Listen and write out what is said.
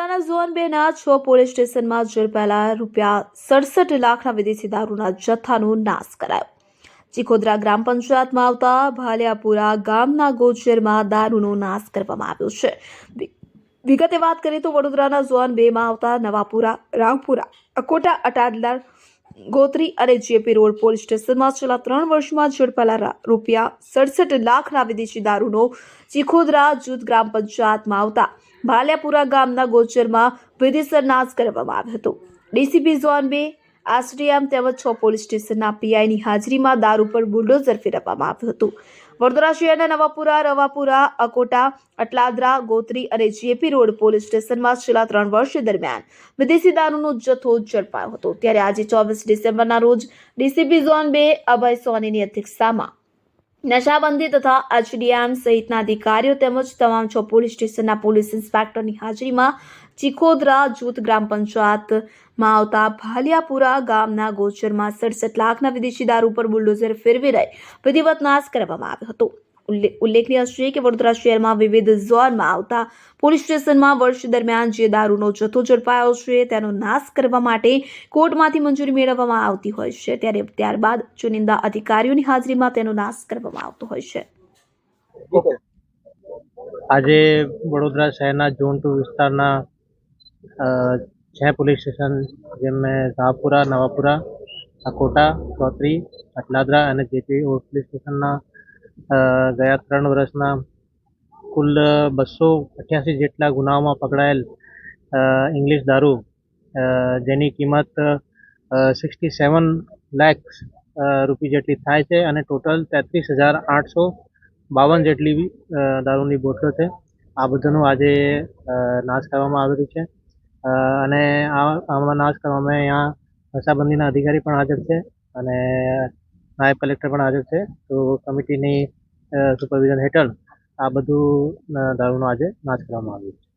Zone બેના છ police સ્ટેશનમાં ઝડપાયેલા રૂપિયા સડસઠ લાખના વિદેશી દારૂના જથ્થાનો નાશ કરાયો. ચિખોદરા ગ્રામ પંચાયતમાં આવતા ભાલિયાપુરા ગામના ગોચરમાં દારૂનો નાશ કરવામાં આવ્યો છે. વિગતે વાત કરીએ તો વડોદરાના ઝોન બેમાં આવતા નવાપુરા, રાવપુરા, અકોટા અટાડલા ગોત્રી અને જેપી રોડ પોલીસ સ્ટેશનમાં છેલ્લા ત્રણ વર્ષમાં ઝડપાયેલા રૂપિયા સડસઠ લાખના વિદેશી દારૂનો ચીખોદરા જૂથ ગ્રામ પંચાયતમાં આવતા ભાલિયાપુરા ગામના ગોચરમાં વિધિસર નાશ કરવામાં આવ્યો હતો. ડીસીપી ઝોન બે આસડીએમ તેમજ છ પોલીસ સ્ટેશનના પીઆઈની હાજરીમાં દારૂ પર બુલડોઝર ફેરવવામાં આવ્યું હતું. વડોદરા શહેરના નવાપુરા, રવાપુરા, અકોટા, અટલાદરા, ગોત્રી અને જેપી રોડ પોલીસ સ્ટેશનમાં છેલ્લા ત્રણ વર્ષ દરમિયાન વિદેશી દારૂનો જથ્થો ઝડપાયો હતો. ત્યારે આજે ચોવીસ ડિસેમ્બરના રોજ ડીસીપી ઝોન બે અભય સોનીની અધ્યક્ષતામાં નશાબંધી તથા એચડીએમ સહિતના અધિકારીઓ તેમજ તમામ છ પોલીસ સ્ટેશનના પોલીસ ઇન્સ્પેક્ટરની હાજરીમાં ચીખોદરા જૂથ ગ્રામ પંચાયતમાં આવતા ભાલિયાપુરા ગામના ગોચરમાં સડસઠ લાખના વિદેશી દારૂ પર બુલડોઝર ફેરવી રહી. વિધિવત નાશ કરવામાં આવ્યો હતો. ઉલ્લેખનીય છે કે વડોદરા શહેરમાં વિવિધ ઝોનમાં આવતા પોલીસ સ્ટેશનમાં વર્ષ દરમિયાન જે દારૂનો જથ્થો ઝડપાયો છે તેનો નાશ કરવા માટે કોર્ટમાંથી મંજૂરી મેળવવામાં આવતી હોય છે. ત્યારે ત્યારબાદ ચુનિંદા અધિકારીઓની હાજરીમાં તેનો નાશ કરવામાં આવતો હોય છે. આજે વડોદરા શહેરના ઝોન ટુ વિસ્તારના છ પોલીસ સ્ટેશન, જેમ શાહપુરા નવાપુરા અકોટા ચોત્રી અટલાદરા અને જેપી પોલીસ સ્ટેશનના ગયા ત્રણ વર્ષના કુલ બસો અઠ્યાસી જેટલા ગુનાઓમાં પકડાયેલ ઇંગ્લિશ દારૂ જેની કિંમત સિક્સટી સેવન લેખ રૂપી જેટલી થાય છે અને ટોટલ તેત્રીસ હજાર આઠસો બાવન જેટલી દારૂની બોટલો છે. આ બધાનું આજે નાશ કરવામાં આવેલું છે. અને આમાં નાશ કરવામાં અહીંયા નશાબંધીના અધિકારી પણ હાજર છે અને નાયબ કલેક્ટર પણ હાજર છે. તો કમિટીની સુપરવિઝન હેઠળ આ બધું દારૂનો આજે નાશ કરવામાં આવ્યો છે.